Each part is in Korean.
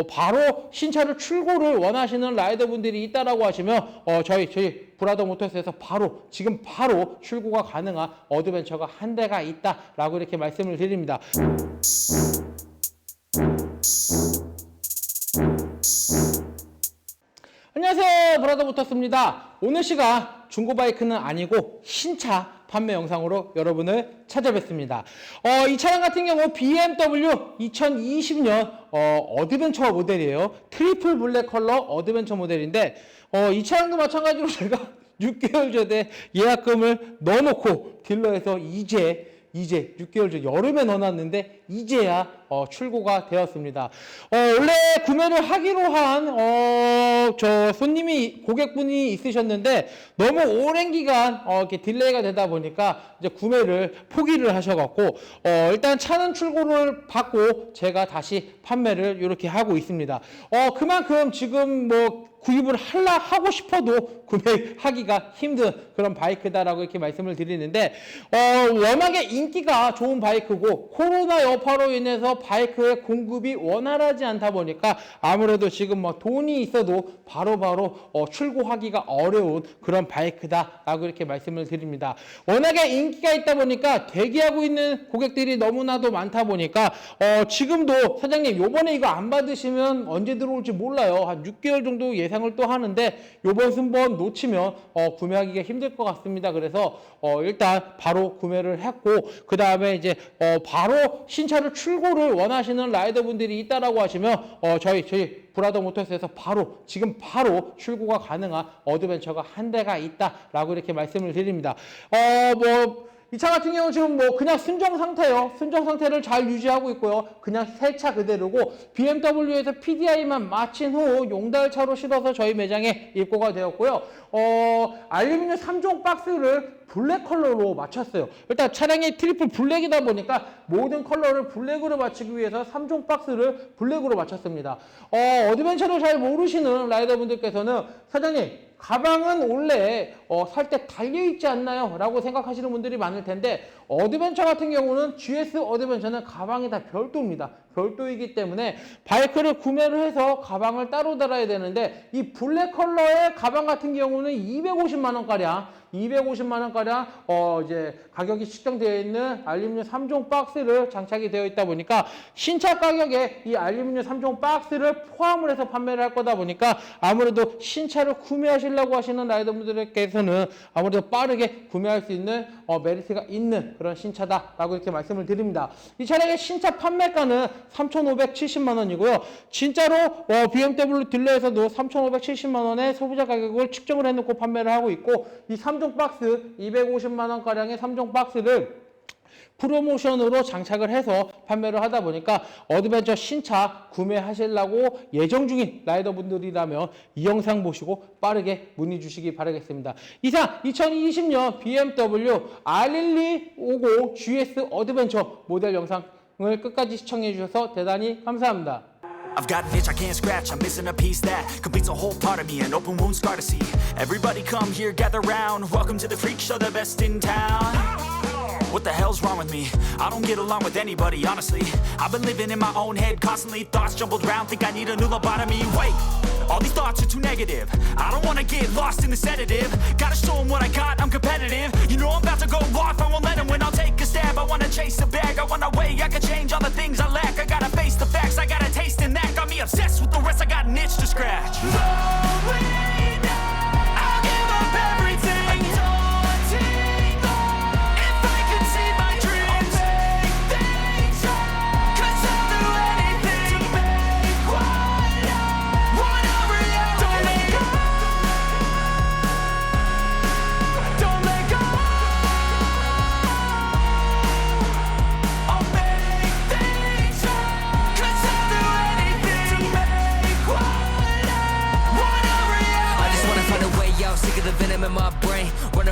어, 바로 신차를 출고를 원하시는 라이더분들이 있다라고 하시면 어, 저희 저희 브라더 모터스에서 바로 지금 바로 출고가 가능한 어드벤처가 한 대가 있다라고 이렇게 말씀을 드립니다. 안녕하세요 브라더 모터스입니다 오늘 시간 중고 바이크는 아니고 신차 판매 영상으로 여러분을 찾아뵙습니다. 어, 이 차량 같은 경우 BMW 2020년 어, 어드벤처 모델이에요. 트리플 블랙 컬러 어드벤처 모델인데 어, 이 차량도 마찬가지로 제가 6개월 전에 예약금을 넣어놓고 딜러에서 이제 이제 6개월 전 여름에 넣어놨는데 이제야 어, 출고가 되었습니다. 어, 원래 구매를 하기로 한, 어, 저 손님이, 고객분이 있으셨는데 너무 오랜 기간, 어, 이렇게 딜레이가 되다 보니까 이제 구매를 포기를 하셔갖고, 어, 일단 차는 출고를 받고 제가 다시 판매를 이렇게 하고 있습니다. 어, 그만큼 지금 뭐 구입을 할라 하고 싶어도 구매하기가 힘든 그런 바이크다라고 이렇게 말씀을 드리는데 어, 워낙에 인기가 좋은 바이크고 코로나 여파로 인해서 바이크의 공급이 원활하지 않다 보니까 아무래도 지금 뭐 돈이 있어도 바로 바로 어, 출고하기가 어려운 그런 바이크다라고 이렇게 말씀을 드립니다. 워낙에 인기가 있다 보니까 대기하고 있는 고객들이 너무나도 많다 보니까 어, 지금도 사장님 요번에 이거 안 받으시면 언제 들어올지 몰라요. 한 6개월 정도 예상을 또 하는데 요번 순번 놓치면 어, 구매하기가 힘들 것 같습니다. 그래서 어, 일단 바로 구매를 했고 그 다음에 이제 어, 바로 신차를 출고를 원하시는 라이더분들이 있다라고 하시면 어, 저희 저희 브라더 모터스에서 바로 지금 바로 출고가 가능한 어드벤처가 한 대가 있다라고 이렇게 말씀을 드립니다. 어뭐 이 차 같은 경우는 지금 뭐 그냥 순정 상태예요. 순정 상태를 잘 유지하고 있고요. 그냥 새 차 그대로고 BMW에서 PDI만 마친 후 용달차로 실어서 저희 매장에 입고가 되었고요. 어, 알루미늄 3종 박스를 블랙 컬러로 맞췄어요. 일단 차량이 트리플 블랙이다 보니까 모든 컬러를 블랙으로 맞추기 위해서 3종 박스를 블랙으로 맞췄습니다. 어, 어드벤처를 잘 모르시는 라이더분들께서는 사장님 가방은 원래 어, 살 때 달려있지 않나요? 라고 생각하시는 분들이 많을 텐데 어드벤처 같은 경우는 GS 어드벤처는 가방이 다 별도입니다. 별도이기 때문에 바이크를 구매를 해서 가방을 따로 달아야 되는데 이 블랙 컬러의 가방 같은 경우는 250만 원가량 250만 원가량 어 이제 가격이 측정되어 있는 알루미늄 3종 박스를 장착이 되어 있다 보니까 신차 가격에 이 알루미늄 3종 박스를 포함을 해서 판매를 할 거다 보니까 아무래도 신차를 구매하시려고 하시는 라이더분들께서는 아무래도 빠르게 구매할 수 있는 어 메리트가 있는 그런 신차다라고 이렇게 말씀을 드립니다. 이 차량의 신차 판매가는 3,570만 원이고요. 진짜로 어 BMW 딜러에서도 3,570만 원의 소비자 가격을 측정을 해놓고 판매를 하고 있고 이 3종 박스 250만 원 가량의 3종 박스를 프로모션으로 장착을 해서 판매를 하다 보니까 어드벤처 신차 구매하시려고 예정 중인 라이더 분들이라면 이 영상 보시고 빠르게 문의 주시기 바라겠습니다. 이상 2020년 BMW R1250 GS 어드벤처 모델 영상을 끝까지 시청해 주셔서 대단히 감사합니다. I've got an itch I can't scratch, I'm missing a piece that completes a whole part of me, an open wound scar to see. Everybody come here, gather round, welcome to the freak show, the best in town. What the hell's wrong with me? I don't get along with anybody, honestly. I've been living in my own head constantly, thoughts jumbled round, think I need a new lobotomy. Wait, all these thoughts are too negative. I don't wanna get lost in the sedative. Gotta show 'em what I got, I'm competitive. You know I'm about to go off, I won't let 'em scratch.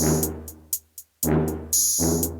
Thank you.